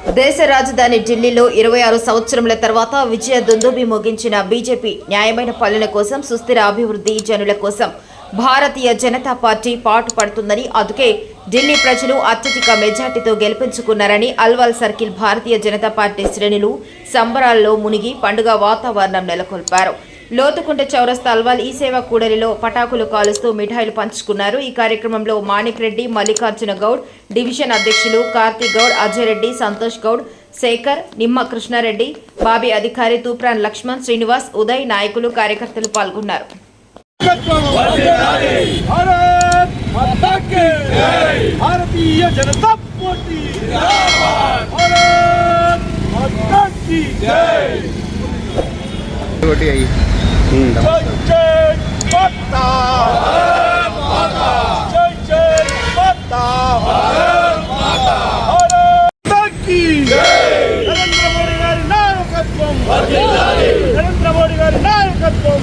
దేశ రాజధాని ఢిల్లీలో ఇరవై ఆరు సంవత్సరముల తర్వాత విజయ దుందుబి ముగించిన బీజేపీ న్యాయమైన పాలన కోసం సుస్థిర అభివృద్ధి జనుల కోసం భారతీయ జనతా పార్టీ పాటుపడుతుందని అందుకే ఢిల్లీ ప్రజలు అత్యధిక మెజార్టీతో గెలిపించుకున్నారని అల్వాల్ సర్కిల్ భారతీయ జనతా పార్టీ శ్రేణులు సంబరాల్లో మునిగి పండుగ వాతావరణం నెలకొల్పారు. లోతుకుంట చౌరస్ తల్వాల్ ఈ సేవ కూడలిలో పటాకులు కాలుస్తూ మిఠాయిలు పంచుకున్నారు. ఈ కార్యక్రమంలో మాణిక్ రెడ్డి మల్లికార్జున గౌడ్ డివిజన్ అధ్యక్షులు కార్తీక్ గౌడ్ అజయ్ రెడ్డి సంతోష్ గౌడ్ శేఖర్ నిమ్మ కృష్ణారెడ్డి బాబీ అధికారి తూప్రాన్ లక్ష్మణ్ శ్రీనివాస్ ఉదయ్ నాయకులు కార్యకర్తలు పాల్గొన్నారు. అయ్యి నరేంద్ర మోడీ గారి నాయకత్వం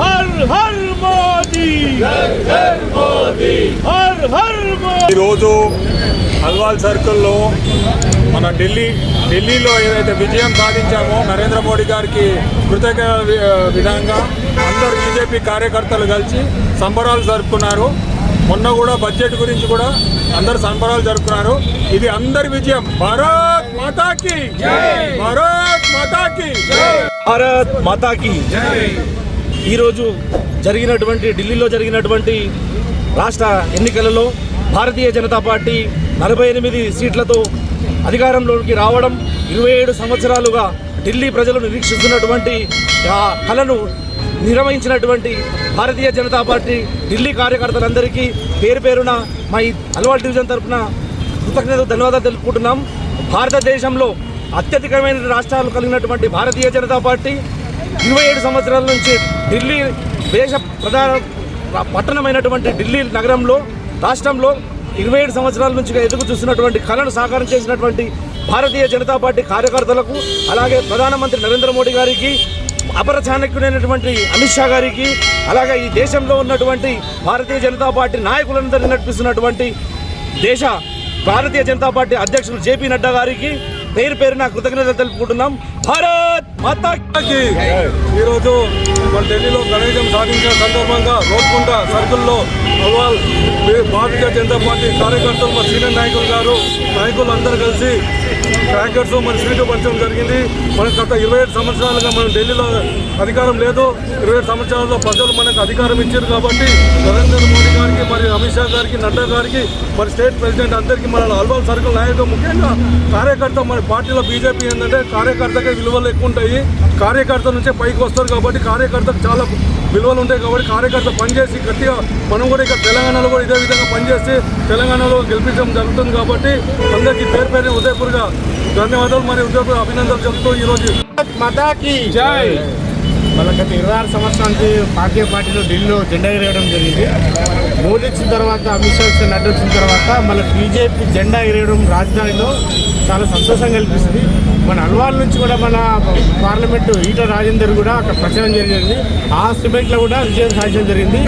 హర్ హర్ మోదీ హర్ హర్ మోదీ ఈరోజు అల్వాల్ సర్కిల్లో మన ఢిల్లీ ఢిల్లీలో ఏదైతే విజయం సాధించామో నరేంద్ర మోడీ గారికి కృతజ్ఞ విధంగా అందరు బీజేపీ కార్యకర్తలు కలిసి సంబరాలు జరుపుకున్నారు. మొన్న కూడా బడ్జెట్ గురించి కూడా అందరు సంబరాలు జరుపుకున్నారు. ఇది అందరి విజయం. భారత్ మాతాకి! భారత్ మాతాకి! భారత్ మాతాకి! ఈరోజు జరిగినటువంటి ఢిల్లీలో జరిగినటువంటి రాష్ట్ర ఎన్నికలలో భారతీయ జనతా పార్టీ నలభై ఎనిమిది సీట్లతో అధికారంలోకి రావడం ఇరవై ఏడు సంవత్సరాలుగా ఢిల్లీ ప్రజలు నిరీక్షిస్తున్నటువంటి ఆ కళను నిర్వహించినటువంటి భారతీయ జనతా పార్టీ ఢిల్లీ కార్యకర్తలందరికీ పేరు పేరున మా ఈ అల్వాల్ డివిజన్ తరఫున కృతజ్ఞత ధన్యవాదాలు తెలుపుకుంటున్నాం. భారతదేశంలో అత్యధికమైన రాష్ట్రాలు కలిగినటువంటి భారతీయ జనతా పార్టీ ఇరవై ఏడు సంవత్సరాల నుంచి ఢిల్లీ దేశ ప్రధాన పట్టణమైనటువంటి ఢిల్లీ నగరంలో రాష్ట్రంలో ఇరవై ఏడు సంవత్సరాల నుంచి ఎదుగు చూస్తున్నటువంటి కళను సాకారం చేసినటువంటి భారతీయ జనతా పార్టీ కార్యకర్తలకు అలాగే ప్రధానమంత్రి నరేంద్ర మోడీ గారికి అపర చాణక్యుడైనటువంటి అమిత్ షా గారికి అలాగే ఈ దేశంలో ఉన్నటువంటి భారతీయ జనతా పార్టీ నాయకులందరినీ నడిపిస్తున్నటువంటి దేశ భారతీయ జనతా పార్టీ అధ్యక్షులు జేపీ నడ్డా గారికి పేరు పేరున కృతజ్ఞతలు తెలుపుకుంటున్నాం. భారత్ మాతాకి. ఈరోజు మన ఢిల్లీలో గణేశం సాధించిన సందర్భంగా రోడ్కుంట సర్కిల్లో అవ్వాల్ భారతీయ జనతా పార్టీ కార్యకర్తలు మా సీనియర్ నాయకులు గారు నాయకులు అందరూ కలిసి క్రాకర్స్ మన స్వీట్ పంచడం జరిగింది. మన గత ఇరవై ఏడు సంవత్సరాలుగా మనం ఢిల్లీలో అధికారం లేదు. ఇరవై ఏడు సంవత్సరాల్లో ప్రజలు మనకు అధికారం ఇచ్చారు కాబట్టి నరేంద్ర మోడీ గారికి మరి అమిత్ షా గారికి నడ్డా గారికి మరి స్టేట్ ప్రెసిడెంట్ అందరికీ మన అల్వాల్ సర్కిల్ నాయకులు ముఖ్యంగా కార్యకర్త మన పార్టీలో బీజేపీ ఏంటంటే కార్యకర్తకే విలువలు ఎక్కువ ఉంటాయి. కార్యకర్త నుంచే పైకి వస్తారు కాబట్టి కార్యకర్తకు చాలా విలువలు ఉంటాయి కాబట్టి కార్యకర్త పనిచేసి గట్టిగా మనం కూడా ఇక్కడ తెలంగాణలో కూడా ఇదే విధంగా పనిచేసి తెలంగాణలో గెలిపించడం జరుగుతుంది కాబట్టి అందరికీ పేరు పేరు ఉదయపూర్గా ధన్యవాదాలు మరియు ఉదయపూర్ అభినందనలు చెబుతూ ఈరోజు. మాతాకి. జై. మళ్ళీ గత ఇరవై ఆరు సంవత్సరాల నుంచి భారతీయ పార్టీలో ఢిల్లీలో జెండా ఎగరేయడం జరిగింది. మోదీ వచ్చిన తర్వాత అమిత్ షా వచ్చిన నడ్డా వచ్చిన తర్వాత మళ్ళీ బీజేపీ జెండా ఎగరేయడం రాజధానిలో చాలా సంతోషం కల్పిస్తుంది. మన అల్వాల్ నుంచి కూడా మన పార్లమెంటు ఈట రాజేందర్ కూడా అక్కడ ప్రచారం జరిగింది. ఆ సిమెంట్లో కూడా విజయం సాధించడం జరిగింది.